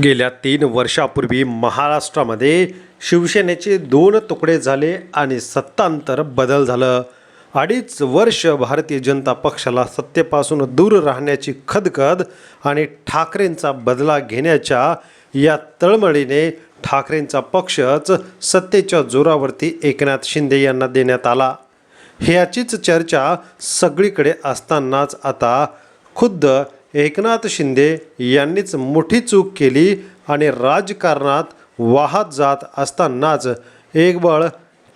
गेल्या तीन वर्षापूर्वी महाराष्ट्रामध्ये शिवसेनेचे दोन तुकडे झाले आणि सत्तांतर बदल झालं. अडीच वर्ष भारतीय जनता पक्षाला सत्तेपासून दूर राहण्याची खदखद आणि ठाकरेंचा बदला घेण्याच्या या तळमळीने ठाकरेंचा पक्षच सत्तेच्या जोरावरती एकनाथ शिंदे यांना देण्यात आला. ह्याचीच चर्चा सगळीकडे असतानाच आता खुद्द एकनाथ शिंदे यांनीच मोठी चूक केली आणि राजकारणात वाहत जात असतानाच एकबळ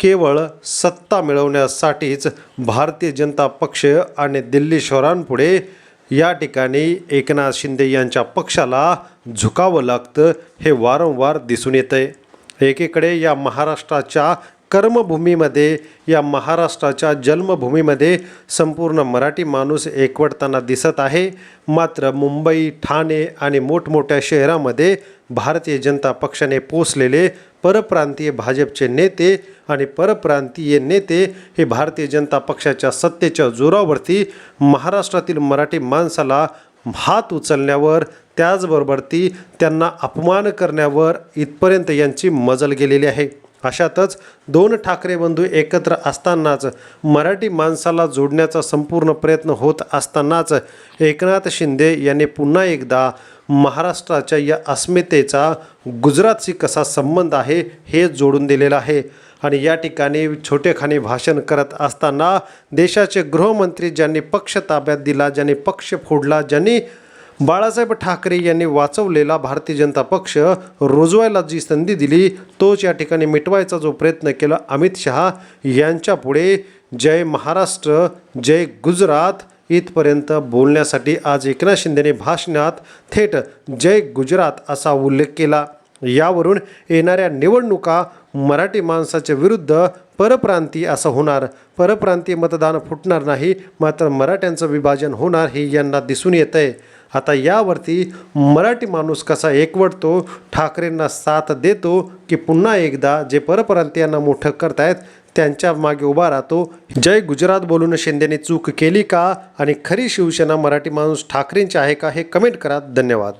केवळ सत्ता मिळवण्यासाठीच भारतीय जनता पक्ष आणि दिल्ली शहरांपुढे या ठिकाणी एकनाथ शिंदे यांच्या पक्षाला झुकावं लागतं हे वारंवार दिसून येतंय. एकीकडे या महाराष्ट्राच्या कर्मभूमीमध्ये या महाराष्ट्राच्या जन्मभूमीमध्ये संपूर्ण मराठी माणूस एकवटताना दिसत आहे. मात्र मुंबई ठाणे आणि मोठमोठ्या शहरामध्ये भारतीय जनता पक्षाने पोचलेले परप्रांतीय भाजपचे नेते आणि परप्रांतीय नेते हे भारतीय जनता पक्षाच्या सत्तेच्या जोरावरती महाराष्ट्रातील मराठी माणसाला हात उचलण्यावर त्याचबरोबर ती त्यांना अपमान करण्यावर इथपर्यंत यांची मजल गेलेली आहे. अशातच दोन ठाकरे बंधू एकत्र असतानाच मराठी माणसाला जोडण्याचा संपूर्ण प्रयत्न होत असतानाच एकनाथ शिंदे यांनी पुन्हा एकदा महाराष्ट्राच्या या अस्मितेचा गुजरातशी कसा संबंध आहे हे जोडून दिलेलं आहे. आणि या ठिकाणी छोटेखानी भाषण करत असताना देशाचे गृहमंत्री ज्यांनी पक्ष ताब्यात दिला ज्यांनी पक्ष फोडला ज्यांनी बाळासाहेब ठाकरे यांनी वाचवलेला भारतीय जनता पक्ष रुजवायला जी संधी दिली तोच या ठिकाणी मिटवायचा जो प्रयत्न केला अमित शहा यांच्या पुढे. जय महाराष्ट्र जय गुजरात. इथपर्यंत बोलण्यासाठी आज एकनाथ शिंदेने भाषणात थेट जय गुजरात असा उल्लेख केला. यावरून येणाऱ्या निवडणुका मराठी माणसाच्या विरुद्ध परप्रांतीय असं होणार. परप्रांतीय मतदान फुटणार नाही मात्र मराठ्यांचं विभाजन होणार हे यांना दिसून येतं आहे आता यावरती मराठी माणूस कसा एकवटतो ठाकरेंना साथ देतो की पुन्हा एकदा जे परप्रांतीयांना मोठं करतायत त्यांच्या मागे उभा राहतो? जय गुजरात बोलून शिंदेने चूक केली का? आणि खरी शिवसेना मराठी माणूस ठाकरेंची आहे का? हे कमेंट करा. धन्यवाद.